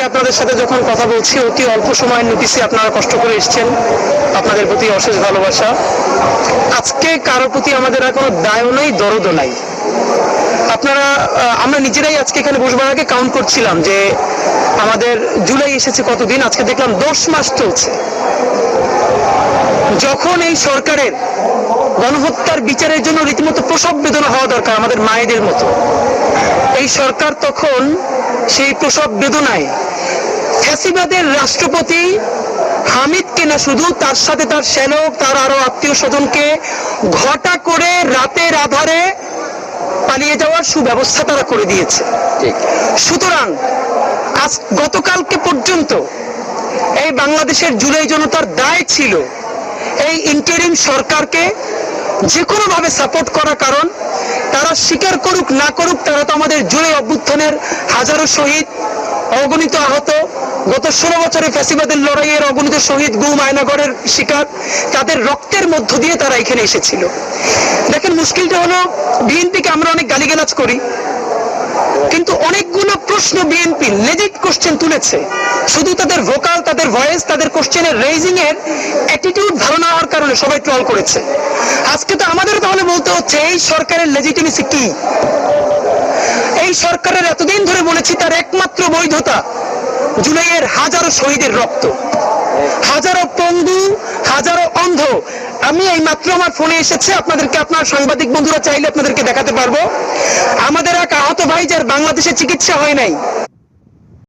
আজকে আপনাদের সাথে যখন কথা বলছি, অতি অল্প সময়ের নোটিসে আপনারা কষ্ট করে এসেছেন। আপনাদের প্রতি অশেষ ভালোবাসা। আজকে কারোর প্রতি আমাদের আর কোনো দায়ও নেই, দরদও নাই। আপনারা আমরা নিজেরাই আজকে এখানে বসবার আগে কাউন্ট করছিলাম যে আমাদের জুলাই এসেছে কতদিন, আজকে দেখলাম দশ মাস চলছে। যখন এই সরকারের গণহত্যার বিচারের জন্য রীতিমতো প্রসব বেদনা হওয়া দরকার আমাদের মায়েদের মতো এই সরকার তখন সেই প্রসব বেদনায় ফ্যাসিবাদের রাষ্ট্রপতি হামিদকে না শুধু তার সাথে তার শ্যালক তার আরও আত্মীয় স্বজনকে ঘটা করে রাতের আধারে পালিয়ে যাওয়ার সুব্যবস্থা তারা করে দিয়েছে। সুতরাং আজ গতকালকে পর্যন্ত এই বাংলাদেশের জুলাই জনতার দায় ছিল এই ইন্টারিম সরকারকে যে কোনো ভাবে সাপোর্ট করা কারণ, তারা স্বীকার করুক, না করুক, তারা তো আমাদের জুড়ে অভ্যুত্থানের হাজারো শহীদ, অগণিত আহত। গত ষোলো বছরে ফ্যাসিবাদের লড়াইয়ের অগণিত শহীদ গুম আয়নাগরের শিকার, তাদের রক্তের মধ্য দিয়ে তারা এখানে এসেছিল। দেখেন, মুশকিলটা হলো, বিএনপিকে আমরা অনেক গালিগালাজ করি কিন্তু অনেকগুলো প্রশ্ন বিএনপি লেজিট কোশ্চেন তুলেছে। শুধু তাদের ভোকাল তাদের ভয়েস তাদের কোশ্চেনের রেজিং এর অ্যাটিটিউড ধারণা হওয়ার কারণে সবাই ট্রল করেছে। আজকে তো আমাদের তাহলে বলতে হচ্ছে, এই সরকারের লেজিটিমেসি কি? এই সরকারের এতদিন ধরে বলেছি তার একমাত্র বৈধতা জুলাইয়ের হাজারো শহীদের রক্ত। হাজারো পঙ্গু, হাজারো অন্ধ। আমি এই মাত্র আমার ফোনে এসেছে, আপনাদেরকে, আপনার সাংবাদিক বন্ধুরা চাইলে আপনাদেরকে দেখাতে পারব। আমাদের এক আহত বাংলাদেশে চিকিৎসা হয় নাই।